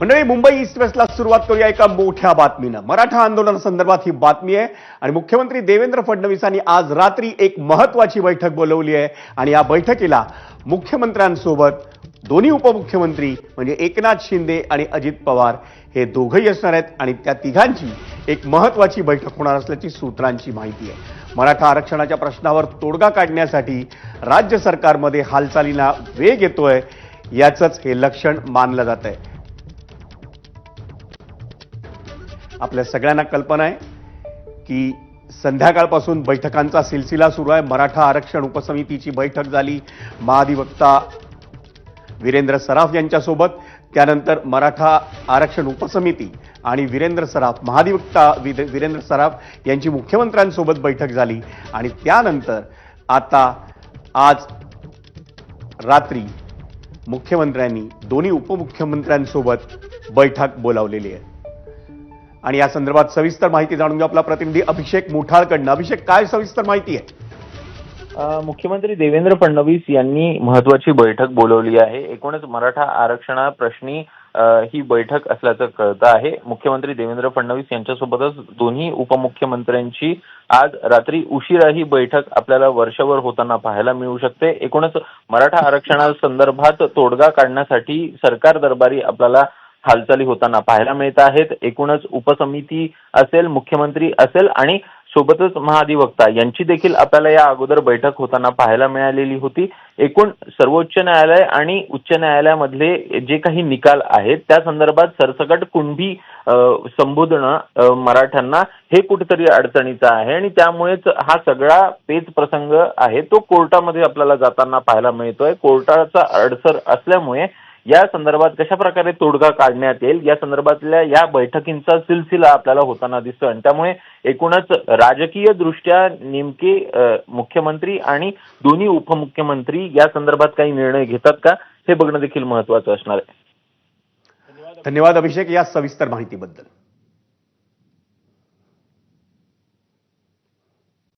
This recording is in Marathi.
मंडळी मुंबई ईस्ट वेस्टला सुरुवात करूया एका मोठ्या बातमीनं. मराठा आंदोलनासंदर्भात ही बातमी आहे आणि मुख्यमंत्री देवेंद्र फडणवीसांनी आज रात्री एक महत्वाची बैठक बोलवली आहे आणि या बैठकीला मुख्यमंत्र्यांसोबत दोन्ही उपमुख्यमंत्री म्हणजे एकनाथ शिंदे आणि अजित पवार हे दोघंही असणार आहेत आणि त्या तिघांची एक महत्वाची बैठक होणार असल्याची सूत्रांची माहिती आहे. मराठा आरक्षणाच्या प्रश्नावर तोडगा काढण्यासाठी राज्य सरकारमध्ये हालचालींना वेग येतोय याचंच हे लक्षण मानलं जात आहे आपल्या सगळ्यांना कल्पना आहे की संध्याकाळपासून बैठकांचा सिलसिला सुरू आहे. मराठा आरक्षण उपसमितीची बैठक झाली. महाधिवक्ता वीरेंद्र सराफ यांच्यासोबत. त्यानंतर मराठा आरक्षण उपसमिती आणि वीरेंद्र सराफ महाधिवक्ता वीरेंद्र सराफ यांची मुख्यमंत्र्यांसोबत बैठक झाली. आणि त्यानंतर आता आज रात्री मुख्यमंत्र्यांनी दोन्ही उपमुख्यमंत्र्यांसोबत बैठक बोलावलेली आहे. आणि या संदर्भात सविस्तर माहिती जाणून घेऊ आपला प्रतिनिधी अभिषेक मुठाळकडनं. अभिषेक काय सविस्तर माहिती आहे? मुख्यमंत्री देवेंद्र फडणवीस यांनी महत्वाची बैठक बोलवली आहे. एकूणच मराठा आरक्षणा प्रश्नी ही बैठक असल्याचं कळतं आहे. मुख्यमंत्री देवेंद्र फडणवीस यांच्यासोबतच दोन्ही उपमुख्यमंत्र्यांची आज रात्री उशिरा ही बैठक आपल्याला वर्षभर होताना पाहायला मिळू शकते. एकूणच मराठा आरक्षणासंदर्भात तोडगा काढण्यासाठी सरकार दरबारी आपल्याला हालचाली होताना पाहायला मिळत आहेत. एकूणच उपसमिती असेल मुख्यमंत्री असेल आणि सोबतच महाधिवक्ता यांची देखील आपल्याला या अगोदर बैठक होताना पाहायला मिळालेली होती. एकूण सर्वोच्च न्यायालय आणि उच्च न्यायालयामधले जे काही निकाल आहेत त्या संदर्भात सरसकट कुंभी संबोधणं मराठ्यांना हे कुठेतरी अडचणीचं आहे आणि त्यामुळेच हा सगळा पेच प्रसंग आहे तो कोर्टामध्ये आपल्याला जाताना पाहायला मिळतोय. कोर्टाचा अडसर असल्यामुळे या संदर्भात कशा प्रकारे तोडगा काढण्यात येईल? या संदर्भातल्या या बैठकींचा सिलसिला आपल्याला होताना दिसतो आणि त्यामुळे एकूणच राजकीय दृष्ट्या नेमके मुख्यमंत्री आणि दोन्ही उपमुख्यमंत्री या संदर्भात काही निर्णय घेतात का? हे बघणं देखील महत्वाचं असणार आहे. धन्यवाद अभिषेक या सविस्तर माहितीबद्दल.